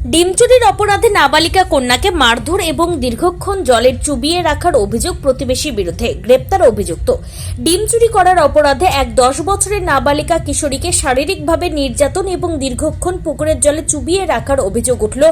ডিম চুরির অপরাধে নাবালিকা কন্যাকে মারধর এবং দীর্ঘক্ষণ জলের চুবিয়ে রাখার অভিযোগ প্রতিবেশীর বিরুদ্ধে গ্রেপ্তার অভিযুক্ত। ডিম চুরি করার অপরাধে এক দশ বছরের নাবালিকা কিশোরীকে শারীরিকভাবে নির্যাতন এবং দীর্ঘক্ষণ পুকুরের জলে চুবিয়ে রাখার অভিযোগ উঠল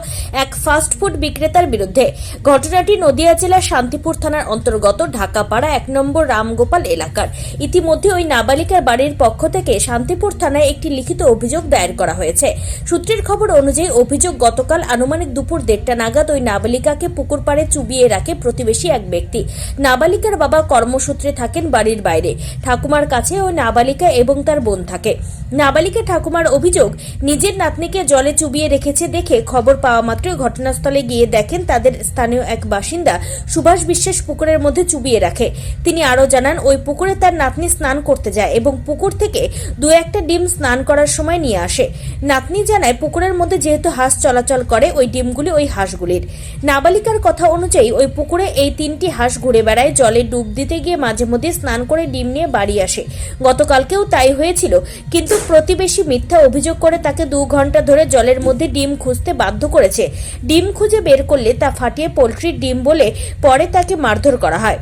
এক ফাস্টফুড বিক্রেতার বিরুদ্ধে। ঘটনাটি নদিয়া জেলার শান্তিপুর থানার অন্তর্গত ঢাকাপাড়া এক নম্বর রামগোপাল এলাকার। ইতিমধ্যে ওই নাবালিকার বাড়ির পক্ষ থেকে শান্তিপুর থানায় একটি লিখিত অভিযোগ দায়ের করা হয়েছে। সূত্রের খবর অনুযায়ী অভিযোগ গতকাল আনুমানিক দুপুর দেড়টা নাগাদ ওই নাবালিকাকে পুকুর পাড়ে চুবিয়ে রাখে প্রতিবেশী এক ব্যক্তি। নাবালিকার বাবা কর্মসূত্রে থাকেন বাড়ির বাইরে। ঠাকুমার কাছে ওই নাবালিকা এবং তার বোন থাকে। নাবালিকা ঠাকুমার অভিযোগ, নিজের নাতনিকে জলে চুবিয়ে রেখেছে দেখে খবর পাওয়া মাত্রই ঘটনাস্থলে গিয়ে দেখেন তাদের স্থানীয় এক বাসিন্দা সুভাষ বিশ্বাস পুকুরের মধ্যে চুবিয়ে রাখে। তিনি আরও জানান, ওই পুকুরে তার নাতনি স্নান করতে যায় এবং পুকুর থেকে দু একটা ডিম স্নান করার সময় নিয়ে আসে। নাতনি জানায়, পুকুরের মধ্যে যেহেতু হাঁস চলাচল করে ওই ডিমগুলি ওই হাঁসগুলির। নাবালিকার কথা অনুযায়ী ওই পুকুরে এই তিনটি হাঁস ঘুরে বেড়ায়, জলে ডুব দিতে গিয়ে মাঝে মধ্যে স্নান করে ডিম নিয়ে বাড়ি আসে। গতকালকেও তাই হয়েছিল, কিন্তু প্রতিবেশী মিথ্যা অভিযোগ করে তাকে দু ঘণ্টা ধরে জলের মধ্যে ডিম খুঁজতে বাধ্য করেছে। ডিম খুঁজে বের করলে তা ফাটিয়ে পোলট্রির ডিম বলে পরে তাকে মারধর করা হয়।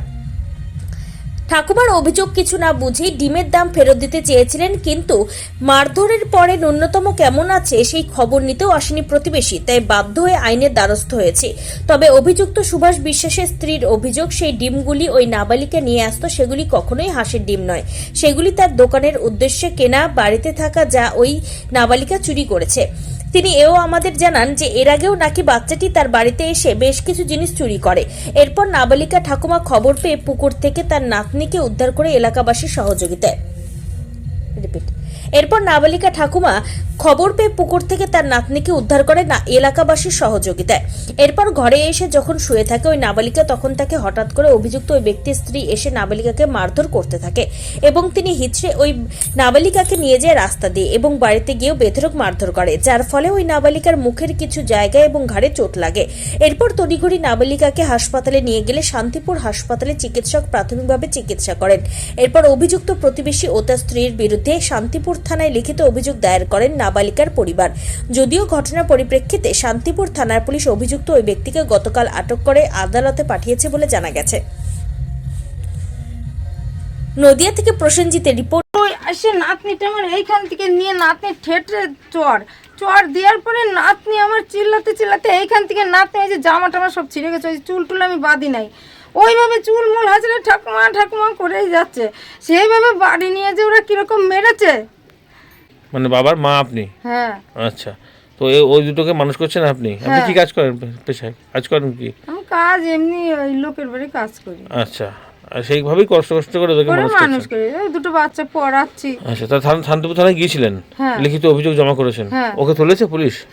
ঠাকুমার অভিযোগ কিছু না বুঝেই ডিমের দাম ফেরত দিতে চেয়েছিলেন, কিন্তু মারধরের পরে ন্যূনতম কেমন আছে সেই খবর নিতেও আসেনি প্রতিবেশী, তাই বাধ্য হয়ে আইনের দ্বারস্থ হয়েছে। তবে অভিযুক্ত সুভাষ বিশ্বাসের স্ত্রীর অভিযোগ, সেই ডিমগুলি ওই নাবালিকা নিয়ে আসতো, সেগুলি কখনোই হাঁসের ডিম নয়। সেগুলি তার দোকানের উদ্দেশ্যে কেনা, বাড়িতে থাকা যা ওই নাবালিকা চুরি করেছে। তিনি এও আমাদের জানান যে এর আগেও নাকি বাচ্চাটি তার বাড়িতে এসে বেশ কিছু জিনিস চুরি করে। এরপর নাবালিকা ঠাকুমা খবর পেয়ে পুকুর থেকে তার নাতনিকে উদ্ধার করে এলাকাবাসীর সহযোগিতায়। রিপিট। এরপর নাবালিকা ঠাকুমা খবর পেয়ে পুকুর থেকে তার নাতনিকে উদ্ধার করে না এলাকাবাসীর সহযোগিতায়। এরপর ঘরে এসে যখন শুয়ে থাকে ওই নাবালিকা, তখন তাকে হঠাৎ করে অভিযুক্ত ওই ব্যক্তির স্ত্রী এসে নাবালিকাকে মারধর করতে থাকে এবং তিনি হিচড়ে ওই নাবালিকাকে নিয়ে যায় রাস্তা দিয়ে এবং বাড়িতে গিয়েও বেধরক মারধর করে, যার ফলে ওই নাবালিকার মুখের কিছু জায়গায় এবং ঘাড়ে চোট লাগে। এরপর তড়িঘড়ি নাবালিকাকে হাসপাতালে নিয়ে গেলে শান্তিপুর হাসপাতালে চিকিৎসক প্রাথমিকভাবে চিকিৎসা করেন। এরপর অভিযুক্ত প্রতিবেশী ও তার স্ত্রীর বিরুদ্ধে শান্তিপুর থানায় লিখিত অভিযোগ দায়ের করেন নাবালিকার পরিবার। যদিও ঘটনার পরিপ্রেক্ষিতে শান্তিপুর থানার পুলিশ অভিযুক্ত ওই ব্যক্তিকে গতকাল আটক করে আদালতে পাঠিয়েছে বলে জানা গেছে। নদিয়া থেকে প্রসেনজিতের রিপোর্ট। আসে নাতনিটা আমার এইখান থেকে নিয়ে নাতনি ঠেটে চর। চর দেওয়ার পরে নাতনি আমার চিল্লাতে চিল্লাতে এইখান থেকে নাতনি এই যে জামা টামা সব ছিঁড়ে গেছে, ওই চুল টুল আমি বাদি নাই। ওইভাবে চুল মুল হাজরে ঠাকুমা ঠাকুমা করেই যাচ্ছে। সেইভাবে বাড়ি নিয়ে যে ওরা কীরকম মেরেছে? মানে বাবার মা আপনি? হ্যাঁ। আচ্ছা। তো ওই দুটোকে মানুষ করছেন আপনি? আপনি কি কাজ করেন পেশায়? কাজ করেন কি? আমি কাজ এমনি ওই লোকের বাড়ি কাজ করি। আচ্ছা। আর সেইভাবেই কষ্ট কষ্ট করে ওদেরকে মানুষ করি। দুটো বাচ্চা পড়াচ্ছি। আচ্ছা তা থান- শান্তিপুর থানায় গিয়েছিলেন? হ্যাঁ। লিখিত অভিযোগ জমা করেছেন? হ্যাঁ। ওকে তুলেছে পুলিশ?